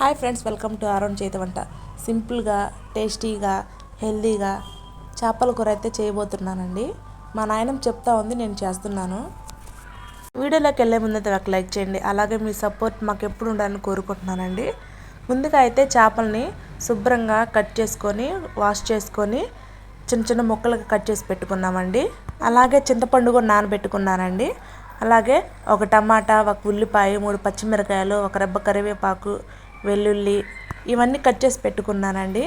Hi friends welcome to Arun చేతి వంట. సింపుల్గా టేస్టీగా హెల్దీగా చేపల కూర అయితే చేయబోతున్నానండి. మా నాయనం చెప్తా ఉంది నేను చేస్తున్నాను. వీడియోలోకి వెళ్ళే ముందైతే ఒక లైక్ చేయండి. అలాగే మీ సపోర్ట్ మాకు ఎప్పుడు ఉండాలని కోరుకుంటున్నానండి. ముందుగా అయితే చేపల్ని శుభ్రంగా కట్ చేసుకొని వాష్ చేసుకొని చిన్న చిన్న ముక్కలుగా కట్ చేసి పెట్టుకున్నామండి. అలాగే చింతపండు కూడా నానబెట్టుకున్నానండి. అలాగే ఒక టమాటా ఒక ఉల్లిపాయ మూడు పచ్చిమిరకాయలు ఒక రెబ్బ కరివేపాకు వెల్లుల్లి ఇవన్నీ కట్ చేసి పెట్టుకున్నానండి.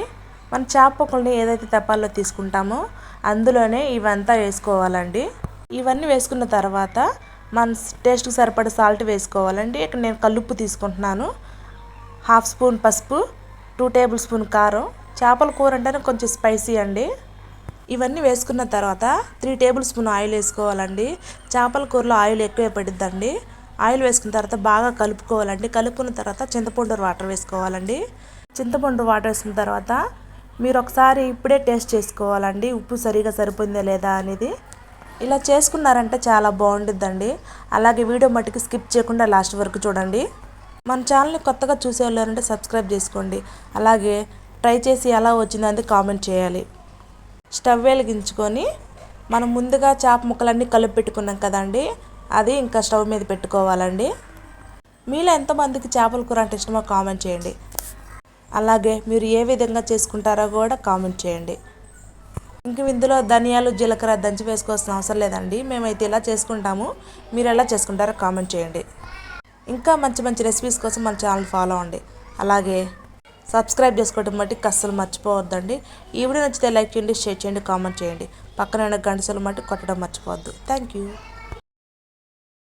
మన చేపకుల్ని ఏదైతే తప్పాలో తీసుకుంటామో అందులోనే ఇవంతా వేసుకోవాలండి. ఇవన్నీ వేసుకున్న తర్వాత మన టేస్ట్కి సరిపడ సాల్ట్ వేసుకోవాలండి. ఇక్కడ నేను కల్లుప్పు తీసుకుంటున్నాను. హాఫ్ స్పూన్ పసుపు టూ టేబుల్ స్పూన్ కారం. చేపల కూర అంటేనే కొంచెం స్పైసీ అండి. ఇవన్నీ వేసుకున్న తర్వాత త్రీ టేబుల్ స్పూన్ ఆయిల్ వేసుకోవాలండి. చేపల కూరలో ఆయిల్ ఎక్కువ పడుద్దండి. ఆయిల్ వేసుకున్న తర్వాత బాగా కలుపుకోవాలండి. కలుపుకున్న తర్వాత చింతపండు వాటర్ వేసుకోవాలండి. చింతపండు వాటర్ వేసిన తర్వాత మీరు ఒకసారి ఇప్పుడే టేస్ట్ చేసుకోవాలండి. ఉప్పు సరిగా సరిపోయిందా లేదా అనేది. ఇలా చేసుకున్నారంటే చాలా బాగుంటుందండి అలాగే వీడియో మట్టుకు స్కిప్ చేయకుండా లాస్ట్ వరకు చూడండి. మన ఛానల్ని కొత్తగా చూసే వాళ్ళంటే సబ్స్క్రైబ్ చేసుకోండి. అలాగే ట్రై చేసి ఎలా వచ్చిందని కామెంట్ చేయాలి. స్టవ్ వెలిగించుకొని మనం ముందుగా చేప ముక్కలన్నీ కలిపి పెట్టుకున్నాం కదండి. అది ఇంకా స్టవ్ మీద పెట్టుకోవాలండి. మీలో ఎంతమందికి చేపల కూర అంటే ఇష్టమో కామెంట్ చేయండి. అలాగే మీరు ఏ విధంగా చేసుకుంటారో కూడా కామెంట్ చేయండి. ఇంక ఇందులో ధనియాలు జీలకర్ర దంచి వేసుకోవాల్సిన అవసరం లేదండి. మేమైతే ఇలా చేసుకుంటాము. మీరు ఎలా చేసుకుంటారో కామెంట్ చేయండి. ఇంకా మంచి మంచి రెసిపీస్ కోసం మన ఛానల్ ఫాలో అవ్వండి. అలాగే సబ్స్క్రైబ్ చేసుకోవడం మట్టి అస్సలు మర్చిపోవద్దండి. ఈ వీడియో నచ్చితే లైక్ చేయండి షేర్ చేయండి కామెంట్ చేయండి. పక్కన గంటసలు మట్టి కొట్టడం మర్చిపోవద్దు. Thank you.